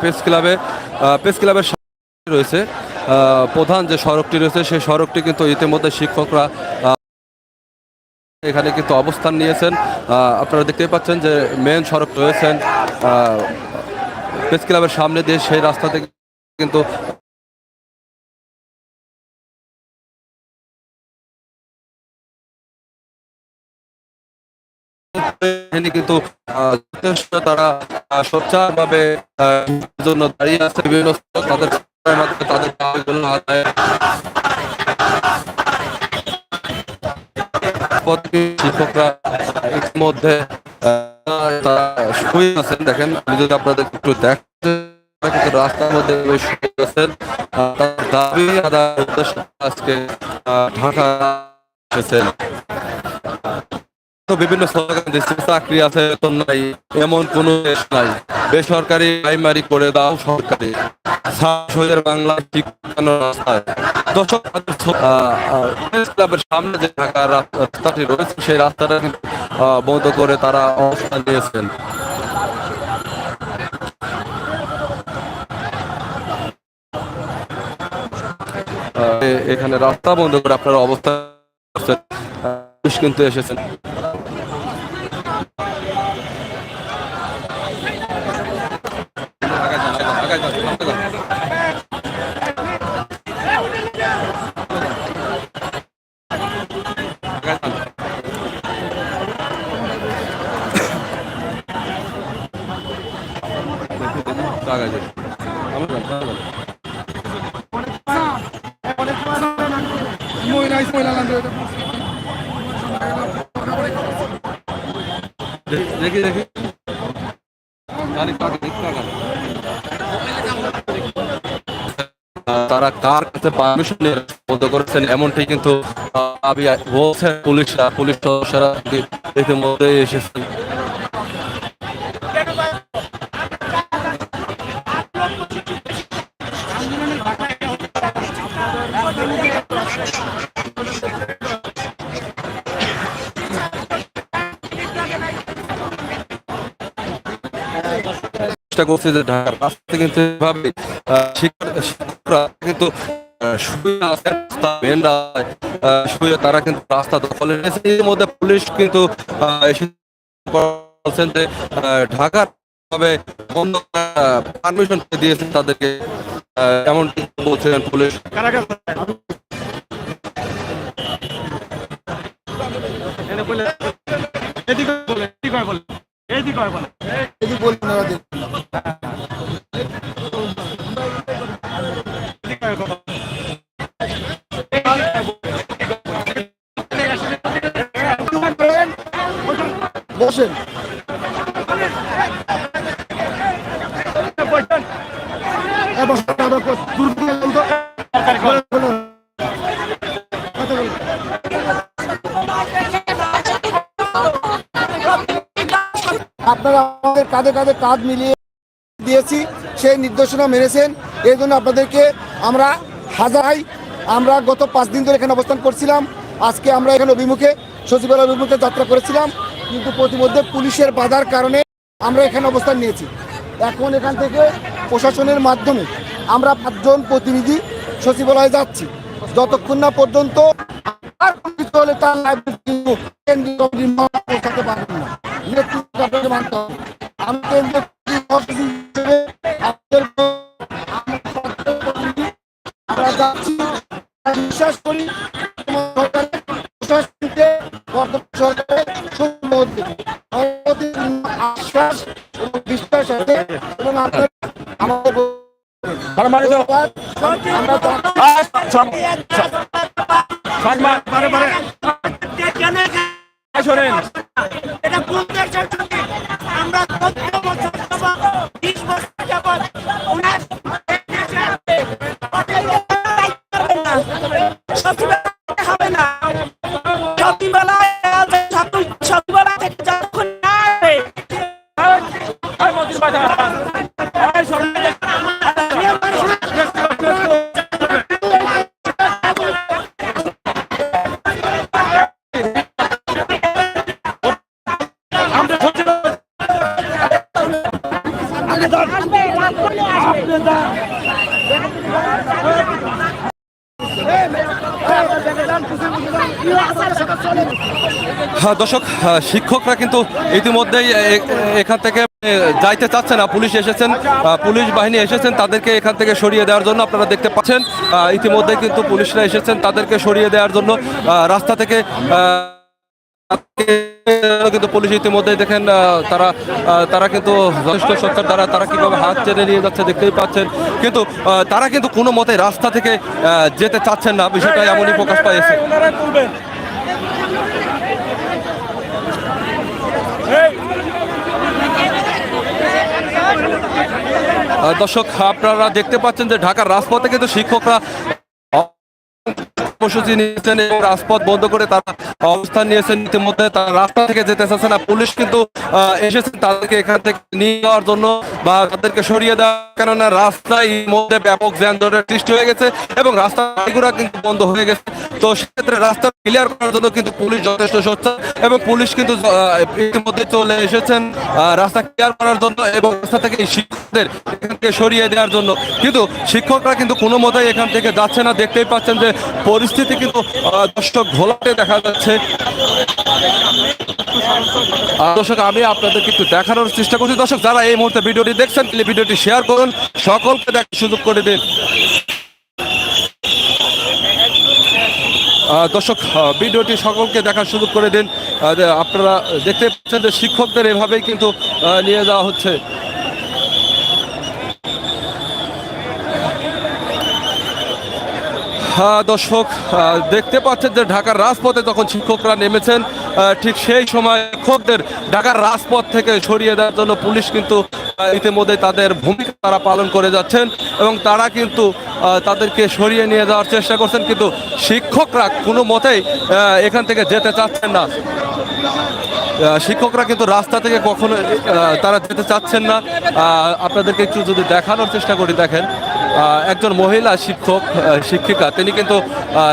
Press ক্লাবে press ক্লাবের রয়েছে প্রধান যে সড়কটি রয়েছে, সেই সড়কটি কিন্তু ইতিমধ্যে শিক্ষকরা এখানে কিন্তু অবস্থান নিয়েছেন। আপনারা দেখতে পাচ্ছেন যে মেন সড়ক রয়েছেন প্রেস ক্লাবের সামনে দিয়ে সেই রাস্তা থেকে কিন্তু বাহিনী কিন্তু যথেষ্ট তারা সোচ্চারভাবে জন্য দাঁড়িয়ে আছে বিভিন্ন তাদের তাদের আদায়। শিক্ষকরা ইতিমধ্যে শুয়ে আছেন। দেখেন, আমি যদি আপনাদের একটু কিন্তু রাস্তার মধ্যে শুয়ে আছেন। তার দাবি আদায়ের উদ্দেশ্যে আজকে ঢাকা এসেছেন। বিভিন্ন স্লোগান দিচ্ছে চাকরি আছে বেতন নাই, এমন কোনো দেশ নাই। বেসরকারি প্রাইমারি করে দাও সরকারি। বাংলা শিক্ষানো রাস্তায় সামনে যে রাস্তাটি রয়েছে, সেই রাস্তাটা বন্ধ করে তারা অবস্থান নিয়েছেন। এখানে রাস্তা বন্ধ করে আপনারা অবস্থান কিন্তু এসেছেন। দেখি দেখি। তারা কার কাছে পারমিশন বন্ধ করেছেন? এমনটি কিন্তু দাবি বলছেন পুলিশরা, পুলিশ সদস্যরা ইতিমধ্যে এসেছেন চেষ্টা করছে যে ঢাকার রাস্তা কিন্তু এভাবে শিক্ষকরা কিন্তু তারা কিন্তু রাস্তা দখলে এর মধ্যে পুলিশ কিন্তু বলছেন যে ঢাকার ভাবে বন্ধ পারমিশন দিয়েছেন তাদেরকে। আহ, এমনটি বলছিলেন পুলিশ। এদিকে বলে এদিকে বলে এদিকে বলে। আপনারা আমাদের কাঁধে কাঁধে কাঁধ মিলিয়ে দিয়েছি, সেই নির্দেশনা মেনেছেন। এই জন্য আপনাদেরকে আমরা হাজারাই আমরা গত পাঁচ দিন ধরে এখানে অবস্থান করছিলাম। আজকে আমরা এখানে অভিমুখে সচিবালয় অভিমুখে যাত্রা করেছিলাম। কিন্তু প্রতিমধ্যে পুলিশের বাধার কারণে আমরা এখানে অবস্থান নিয়েছি। এখন এখান থেকে প্রশাসনের মাধ্যমে আমরা পাঁচজন প্রতিনিধি সচিবালয়ে যাচ্ছি। যতক্ষণ না পর্যন্ত আর কিছু হলে তার কিন্তু কেন্দ্রীয় কমিটির মহা পৌঁছাতে পারবেন না। নেতৃত্ব আপনাকে মানতে হবে। আমি কেন্দ্রীয় আমরা যাচ্ছি বিশ্বাস করি সরকারের বর্তমান সরকারের আশ্বাস এবং বিশ্বাস আছে এবং আপনারা আমাদের আমরা হ্যাঁ, দর্শক হ্যাঁ, শিক্ষকরা কিন্তু ইতিমধ্যেই এখান থেকে যাইতে চাচ্ছে না পুলিশ এসেছেন পুলিশ বাহিনী এসেছেন তাদেরকে এখান থেকে সরিয়ে দেওয়ার জন্য আপনারা দেখতে পাচ্ছেন। ইতিমধ্যে কিন্তু পুলিশরা এসেছেন তাদেরকে সরিয়ে দেওয়ার জন্য। রাস্তা থেকে কিন্তু পুলিশ ইতিমধ্যে দেখেন তারা তারা কিন্তু যথেষ্ট সরকার দ্বারা তারা কীভাবে হাত টেনে নিয়ে যাচ্ছে দেখতেই পাচ্ছেন। কিন্তু তারা কিন্তু কোনো মতে রাস্তা থেকে যেতে চাচ্ছেন না, বিষয়টা এমনই প্রকাশ পাইছে। দর্শক, আপনারা দেখতে পাচ্ছেন যে ঢাকার রাজপথে কিন্তু শিক্ষকরা কর্মসূচি নিয়েছেন এবং রাজপথ বন্ধ করে তারা অবস্থান নিয়েছেন ইতিমধ্যে। তারা রাস্তা থেকে যেতে চাচ্ছে না। পুলিশ কিন্তু আহ, এসেছেন তাদেরকে এখান থেকে নিয়ে যাওয়ার জন্য বা তাদেরকে সরিয়ে দেওয়া। কেননা রাস্তায় মধ্যে ব্যাপক যানজটের সৃষ্টি হয়ে গেছে এবং রাস্তা গাড়িগুড়া কিন্তু বন্ধ হয়ে গেছে। তো সেক্ষেত্রে রাস্তা ক্লিয়ার করার জন্য কিন্তু পুলিশ যথেষ্ট সোচ্চার এবং পুলিশ কিন্তু ইতিমধ্যে চলে এসেছেন রাস্তা ক্লিয়ার করার জন্য এবং রাস্তা থেকে শিক্ষকদের এখান সরিয়ে দেওয়ার জন্য। কিন্তু শিক্ষকরা কিন্তু কোনো মতেই এখান থেকে যাচ্ছে না। দেখতেই পাচ্ছেন যে পরিস্থিতি কিন্তু দর্শক ঘোলাটে দেখা যাচ্ছে। দর্শক, আমি আপনাদেরকে একটু দেখানোর চেষ্টা করছি। দর্শক, যারা এই মুহূর্তে ভিডিওটি দেখছেন ভিডিওটি শেয়ার করুন। সকলকে দেখার সুযোগ করে দিন। দর্শক ভিডিওটি সকলকে দেখার সুযোগ করে দিন। আপনারা দেখতে পাচ্ছেন যে শিক্ষকদের এভাবেই কিন্তু নিয়ে যাওয়া হচ্ছে। দর্শক দেখতে পাচ্ছেন যে ঢাকার রাজপথে যখন শিক্ষকরা নেমেছেন ঠিক সেই সময় শিক্ষকদের ঢাকার রাজপথ থেকে সরিয়ে দেওয়ার জন্য পুলিশ কিন্তু ইতিমধ্যে তাদের ভূমিকা তারা পালন করে যাচ্ছেন এবং তারা কিন্তু তাদেরকে সরিয়ে নিয়ে যাওয়ার চেষ্টা করছেন, কিন্তু শিক্ষকরা কোনো মতেই এখান থেকে যেতে চাচ্ছেন না। শিক্ষকরা কিন্তু রাস্তা থেকে কখনো তারা যেতে চাচ্ছেন না। আপনাদেরকে একটু যদি দেখানোর চেষ্টা করি, দেখেন। একজন মহিলা শিক্ষক শিক্ষিকা, তিনি কিন্তু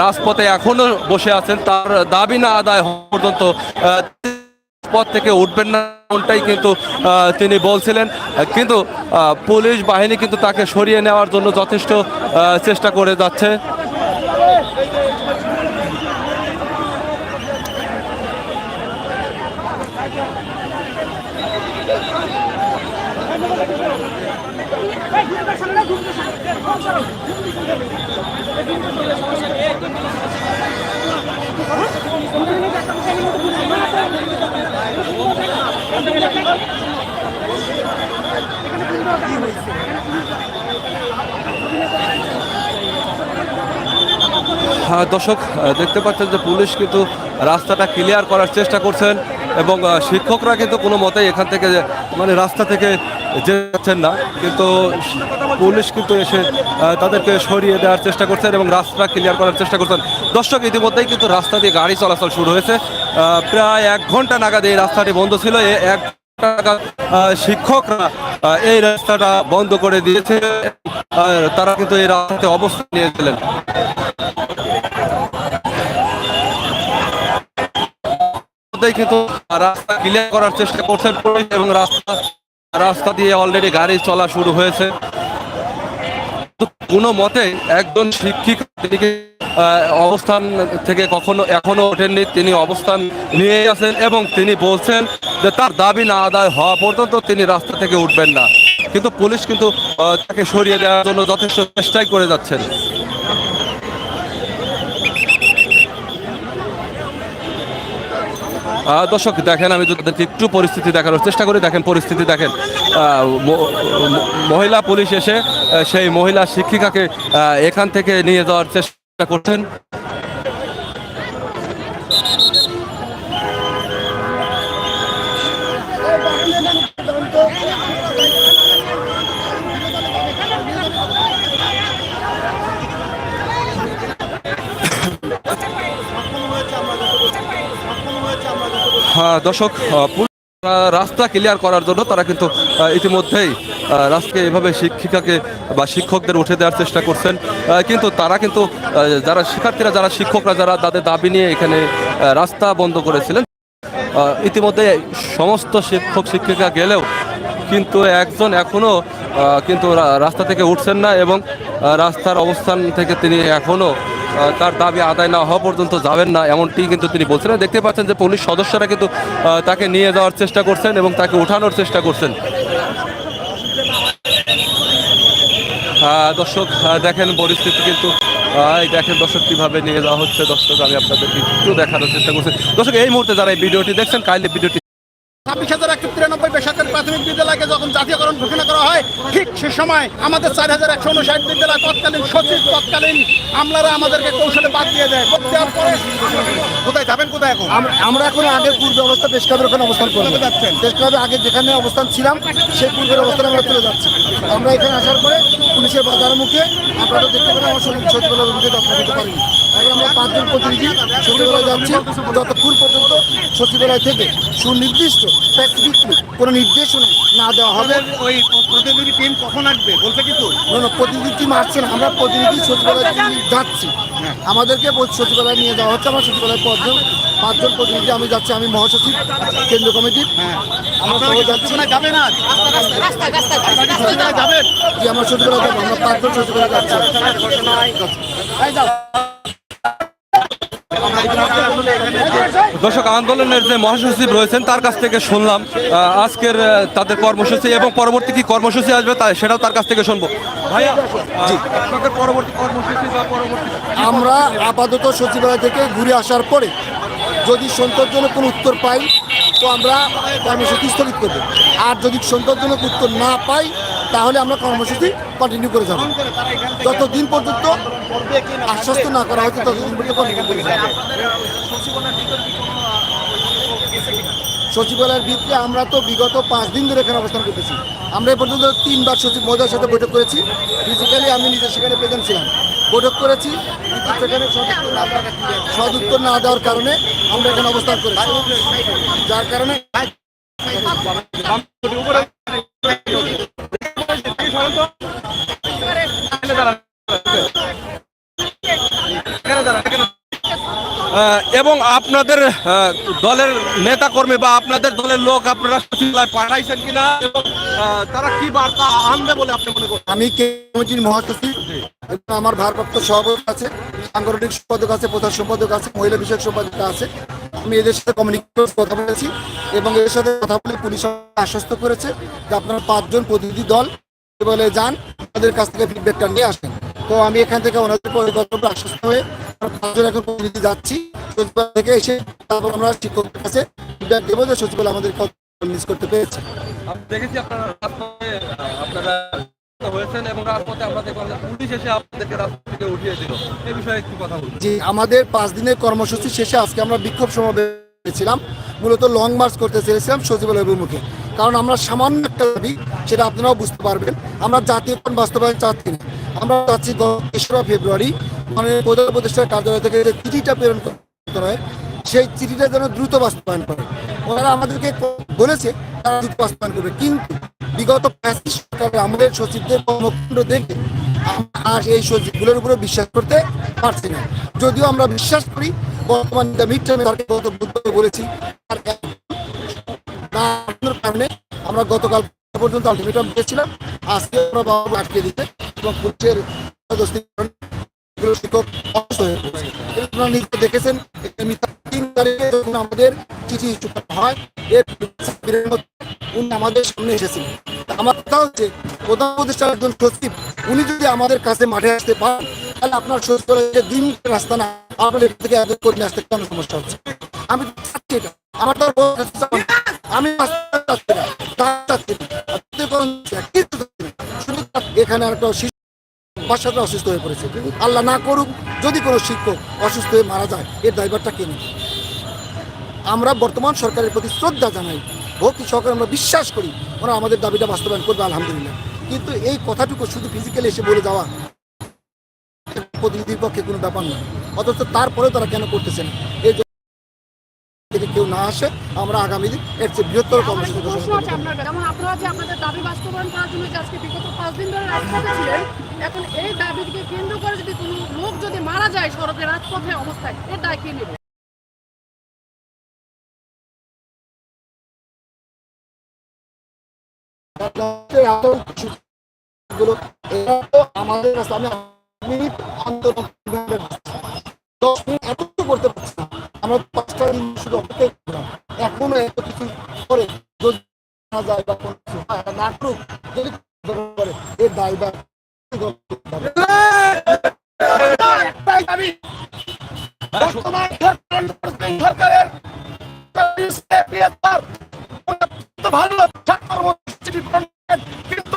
রাজপথে এখনও বসে আছেন। তার দাবি না আদায় পর্যন্ত পথ থেকে উঠবেন না এমনটাই কিন্তু তিনি বলছিলেন। কিন্তু পুলিশ বাহিনী কিন্তু তাকে সরিয়ে নেওয়ার জন্য যথেষ্ট চেষ্টা করে যাচ্ছে। দর্শক দেখতে পাচ্ছেন যে পুলিশ কিন্তু রাস্তাটা ক্লিয়ার করার চেষ্টা করছেন এবং শিক্ষকরা কিন্তু কোনো মতেই এখান থেকে মানে রাস্তা থেকে যেতে না, কিন্তু পুলিশ কিন্তু এসে তাদেরকে সরিয়ে দেওয়ার চেষ্টা করছেন এবং রাস্তা ক্লিয়ার করার চেষ্টা করছেন। দর্শক, ইতিমধ্যেই কিন্তু রাস্তা দিয়ে গাড়ি চলাচল শুরু হয়েছে। প্রায় এক ঘণ্টা নাগাদ এই রাস্তাটি বন্ধ ছিল। এক শিক্ষকরা এই রাস্তাটা বন্ধ করে দিয়েছে তারা কিন্তু এই রাস্তাতে অবস্থান নিয়েছিলেন। কিন্তু রাস্তা ক্লিয়ার করার চেষ্টা করছেন এবং রাস্তা রাস্তা দিয়ে অলরেডি গাড়ি চলা শুরু হয়েছে। কোনো মতে একজন শিক্ষিকা তিনি অবস্থান থেকে কখনো এখনও ওঠেননি। তিনি অবস্থান নিয়ে আছেন এবং তিনি বলছেন যে তার দাবি না আদায় হওয়া পর্যন্ত তিনি রাস্তা থেকে উঠবেন না। কিন্তু পুলিশ কিন্তু তাকে সরিয়ে দেওয়ার জন্য যথেষ্ট চেষ্টাই করে যাচ্ছেন। দর্শক, দেখেন, আমি তাদেরকে একটু পরিস্থিতি দেখানোর চেষ্টা করি, দেখেন, পরিস্থিতি দেখেন। মহিলা পুলিশ এসে সেই মহিলা শিক্ষিকাকে এখান থেকে নিয়ে যাওয়ার চেষ্টা করছেন। দর্শক পুলিশ, আহ, রাস্তা ক্লিয়ার করার জন্য তারা কিন্তু ইতিমধ্যেই রাস্তাকে এভাবে শিক্ষিকাকে বা শিক্ষকদের উঠে দেওয়ার চেষ্টা করছেন। কিন্তু তারা কিন্তু যারা শিক্ষার্থীরা যারা শিক্ষকরা যারা তাদের দাবি নিয়ে এখানে রাস্তা বন্ধ করেছিলেন ইতিমধ্যে সমস্ত শিক্ষক শিক্ষিকা গেলেও কিন্তু একজন এখনও আহ, কিন্তু রাস্তা থেকে উঠছেন না এবং রাস্তার অবস্থান থেকে তিনি এখনও আহ, তার দাবি আদায় না হওয়া পর্যন্ত যাবেন না, এমনটি কিন্তু তিনি বলছেন। দেখতে পাচ্ছেন যে পুলিশ সদস্যরা কিন্তু তাকে নিয়ে যাওয়ার চেষ্টা করছেন এবং তাকে উঠানোর চেষ্টা করছেন। দর্শক দেখেন পরিস্থিতি কিন্তু এই দেখেন দর্শক কীভাবে নিয়ে যাওয়া হচ্ছে। দর্শক, আমি আপনাদেরকে একটু দেখানোর চেষ্টা করছি। দর্শক, এই মুহূর্তে যারা এই ভিডিওটি দেখছেন, কাইন্ডলি ভিডিওটি ছাব্বিশ হাজার একশো তিরানব্বই প্রাথমিক বিদ্যালয়কে যখন জাতীয়করণ ঘোষণা করা হয় ঠিক সে সময় আমাদের চার হাজার একশো উনষাট বিদ্যালয় তৎকালীন সচিব তৎকালীন আমলারা আমাদেরকে কৌশলে বাদ দিয়ে দেয়। দেওয়ার পরে কোথায় যাবেন কোথায় এখন? আমরা এখন আগের পূর্বে অবস্থা পেশ কাদের ওখানে অবস্থান করব? কোথায় যাচ্ছেন? পেশ ক্লাবে আগে যেখানে অবস্থান ছিলাম সেই পূর্বের অবস্থানে আমরা চলে যাচ্ছি। আমরা এখানে আসার পরে পুলিশের বাজার মুখে আপনারা দেখতে পারেন আমার সচিবালয়ের মুখে দখল দিতে পারিনি। আমরা পাঁচজন প্রতিনিধি সচিবালয় যাচ্ছি। যতক্ষণ পর্যন্ত সচিবালয় থেকে সুনির্দিষ্ট কোনো নির্দেশনা না দেওয়া হবে আমাদের ওই প্রতিনিধি টিম কখন আসবে? কিছু না, না, প্রতিনিধি টিম আসছে না। আমরা প্রতিনিধি সচিবালয় যাচ্ছি। আমাদেরকে বল- সচিবালয়ে নিয়ে যাওয়া হচ্ছে। আমার সচিবালয় পাঁচজন পাঁচজন প্রতিনিধি আমি যাচ্ছি। আমি মহাসচিব কেন্দ্র কমিটির আমরা সবাই যাচ্ছি। সচিবালয় যাবেন যে আমার সচিবালয় যাব। আমরা পাঁচজন সচিবালয় যাচ্ছি। এই যাও। দর্শক আন্দোলনের যে মহাসচিব রয়েছেন তার কাছ থেকে শুনলাম। আজকের তাদের কর্মসূচি এবং পরবর্তী কি কর্মসূচি আসবে তা সেটাও তার কাছ থেকে শুনব। ভাইয়া আপনাদের পরবর্তী কর্মসূচি বা পরবর্তী আমরা আপাতত সচিবালয় থেকে ঘুরে আসার পরে যদি সন্তোষজনক কোনো উত্তর পাই তো আমরা কর্মসূচি স্থগিত করব। আর যদি সন্তোষজনক উত্তর না পাই তাহলে আমরা কর্মসূচি কন্টিনিউ করে যাব যতদিন পর্যন্ত আশ্বস্ত না করা হচ্ছে ততদিন পর্যন্ত কন্টিনিউ করে যাব সচিবালয়ের ভিত্তিতে আমরা তো বিগত পাঁচ দিন ধরে এখানে অবস্থান করতেছি আমরা এ পর্যন্ত তিনবার সচিব মহোদয়ের সাথে বৈঠক করেছি ফিজিক্যালি আমি নিজে সেখানে প্রেজেন্ট ছিলাম বৈঠক করেছি কিন্তু সেখানে সদুত্তর না দেওয়ার- কারণে আমরা এখানে অবস্থান করেছি যার কারণে এবং আপনাদের দলের নেতা কর্মী বা আপনাদের দলের লোক আপনারা সচিবালয় পাঠাইছেন কিনা এবং তারা কি বার্তা আনবে বলে আপনি মনে করেন আমি কমিটির মহাসচিব আমার ভারপ্রাপ্ত সভাপতি আছে, সাংগঠনিক সম্পাদক আছে, প্রধান সম্পাদক আছে, মহিলা বিষয়ক সম্পাদক আছে। আমি এদের সাথে কমিউনিকেট কথা বলেছি এবং এদের সাথে কথা বলে পুলিশ আশ্বস্ত করেছে যে আপনারা পাঁচজন প্রতিনিধি দল বলে যান, তাদের কাছ থেকে ফিডব্যাকটা নিয়ে আসেন। তো আমি এখান থেকে ওনাদের পরিকল্পনা আশ্বস্ত হয়ে আমরা এখন প্রতিনিধি যাচ্ছি। সচিবালয় থেকে এসে তারপর আমরা শিক্ষকদের কাছে ফিডব্যাক দেবো যে সচিবালয় আমাদেরকে মিস করতে পেরেছে। দেখেছি আপনারা আপনারা আমাদের পাঁচ দিনের কর্মসূচি শেষে আজকে আমরা বিক্ষোভ সমাবেশেছিলাম মূলত লং মার্চ করতে চেয়েছিলাম সচিবালয় অভিমুখে কারণ আমরা সামান্য একটা দাবি, সেটা আপনারাও বুঝতে পারবেন। আমরা জাতীয়করণ বাস্তবায়ন চাচ্ছি না। আমরা চাচ্ছি গত তেসরা ফেব্রুয়ারি মানে প্রধান উপদেষ্টার কার্যালয় থেকে যে চিঠিটা প্রেরণ করতে হয়, সেই চিঠিটা যেন দ্রুত বাস্তবায়ন করে। ওনারা আমাদেরকে বলেছে, তারা দ্রুত বাস্তবায়ন করবে। কিন্তু বিগত ফ্যাসিস্ট সরকারের আমাদের সচিবদের কর্মকাণ্ড দেখে আর এই সচিবগুলোর উপরে বিশ্বাস করতে পারছি না। যদিও আমরা বিশ্বাস করি, বর্তমান মিড টার্মে গত বুধবার বলেছি আর কারণে আমরা গতকাল পর্যন্ত আলটিমেটাম দিয়েছিলাম, আজকে আমরা বাবা আটকে দিতে এবং পুলিশের শিক্ষক অসুস্থ হয়ে আপনারা নিজে দেখেছেন তিন তারিখে যখন আমাদের চিঠি হয়, এর উনি আমাদের সামনে এসেছিলেন আমার কথা হচ্ছে, প্রধান উপদেষ্টার একজন সচিব, উনি যদি আমাদের কাছে মাঠে আসতে পারেন, তাহলে আপনার সচিবালয়ে দিন রাস্তা না আপনার এখান থেকে একজন আসতে কেন সমস্যা হচ্ছে আমি চাচ্ছি এটা। আমার তো আমি এখানে একটা শিশু বাচ্চাটা অসুস্থ হয়ে পড়েছে। আল্লাহ না করুক, যদি কোনো শিক্ষক অসুস্থ হয়ে মারা যায়, এর ড্রাইভারটা কে আমরা বর্তমান সরকারের প্রতি শ্রদ্ধা জানাই, ভক্তি সহকারে আমরা বিশ্বাস করি, ওরা আমাদের দাবিটা বাস্তবায়ন করবে, আলহামদুলিল্লাহ। কিন্তু এই কথাটুকু শুধু ফিজিক্যালি এসে বলে যাওয়া প্রতিনিধির পক্ষে কোনো ব্যাপার নয়, অথচ তারপরেও তারা কেন করতেছেন এই কেউ না আসে আমরা আগামী দিন এর চেয়ে বৃহত্তর কর্মসূচি আপনার যে আপনাদের দাবি বাস্তবায়ন করার জন্য আজকে বিগত পাঁচ দিন ধরে রাজপথে ছিলেন এখন এই দাবিকে কেন্দ্র করে যদি কোনো লোক যদি মারা যায় সড়কে রাজপথে অবস্থায় এর দায় কে নেবে? এতগুলো এরা তো আমাদের কাছে আমি মিনিট আন্দোলন দশ মিনিট এত করতে পারছি না। আমরা করলাম এখনও এত কিছু করে যায় বা কোনো কিছু হয়, না করুক যদি করে এর দায়বার একটাই দাবি বর্তমান সরকারের ভালো কিন্তু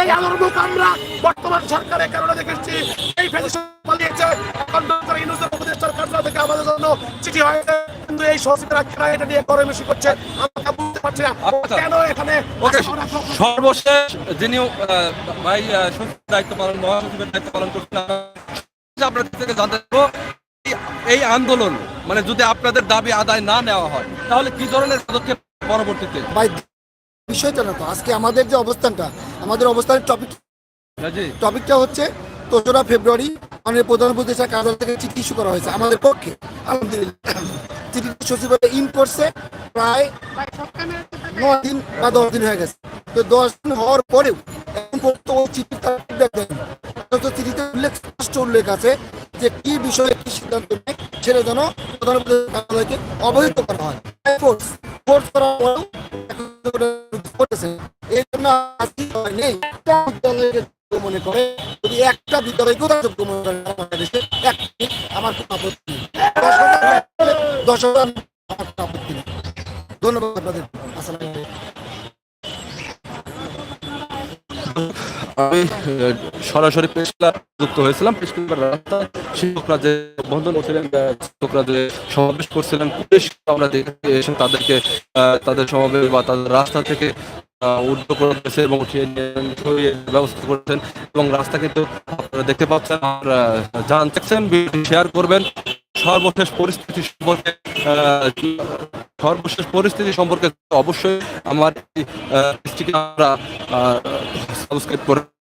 এই আলোর মুখ আমরা বর্তমান সরকারের কারণে দেখেছি এই ফেডারেশন পালিয়েছে এখন ডক্টর ইউনুসের উপদেষ্টার কার্যালয় থেকে আমাদের জন্য চিঠি হয়েছে। কিন্তু এই সচিবরা কেন এটা নিয়ে গরমেশি করছে আমরা বুঝতে পারছি না। আচ্ছা। কেন এখানে সর্বশেষ যিনি ভাই দায়িত্ব পালন মহাসচিবের দায়িত্ব পালন করছেন আপনাদের থেকে জানতে এই- এই আন্দোলন মানে যদি আপনাদের দাবি আদায় না নেওয়া হয় তাহলে কি ধরনের পদক্ষেপ পরবর্তীতে? বিষয়টা না তো আজকে আমাদের যে অবস্থানটা আমাদের অবস্থানের টপিক টপিকটা হচ্ছে তেসরা ফেব্রুয়ারি মাননীয় প্রধান উপদেষ্টা কার্যালয় থেকে চিঠি ইস্যু করা হয়েছে আমাদের পক্ষে আলহামদুলিল্লাহ চিঠি সচিবালয় ইন করছে প্রায়। নয় দিন বা দশ দিন হয়ে গেছে তো দশ দিন হওয়ার পরেও এখন পর্যন্ত ওই চিঠি তারা feedback দেয়নি। অথচ চিঠিতে উল্লেখ স্পষ্ট উল্লেখ আছে যে কি বিষয়ে কি সিদ্ধান্ত নেয় সেটা যেন প্রধান উপদেষ্টা কার্যালয়কে অবহিত করা হয় ফোর্স ফোর্স পরেও করতেছে এই জন্য নেই। মনে করে, যদি একটা বিদ্যালয়কেও তারা যোগ্য মনে করে, বাংলাদেশে একটি আমার কোনো আপত্তি দশ হাজার আমার কোনো আপত্তি ধন্যবাদ আপনাদের। আসসালামু আমি সরাসরি প্রেস যুক্ত হয়েছিলাম। রাস্তা, শিক্ষকরা যে বন্ধন করছিলেন শিক্ষকরা যে সমাবেশ করছিলেন, পুলিশ আমরা দেখে এসে তাদেরকে তাদের সমাবেশ বা তাদের রাস্তা থেকে উদ্যোগ করেছে এবং উঠিয়ে সরিয়ে ব্যবস্থা করেছেন। এবং রাস্তা কিন্তু দেখতে পাচ্ছেন, আপনারা জানতেছেন শেয়ার করবেন। সর্বশেষ পরিস্থিতি সম্পর্কে সর্বশেষ পরিস্থিতি সম্পর্কে অবশ্যই আমার আমরা সাবস্ক্রাইব করে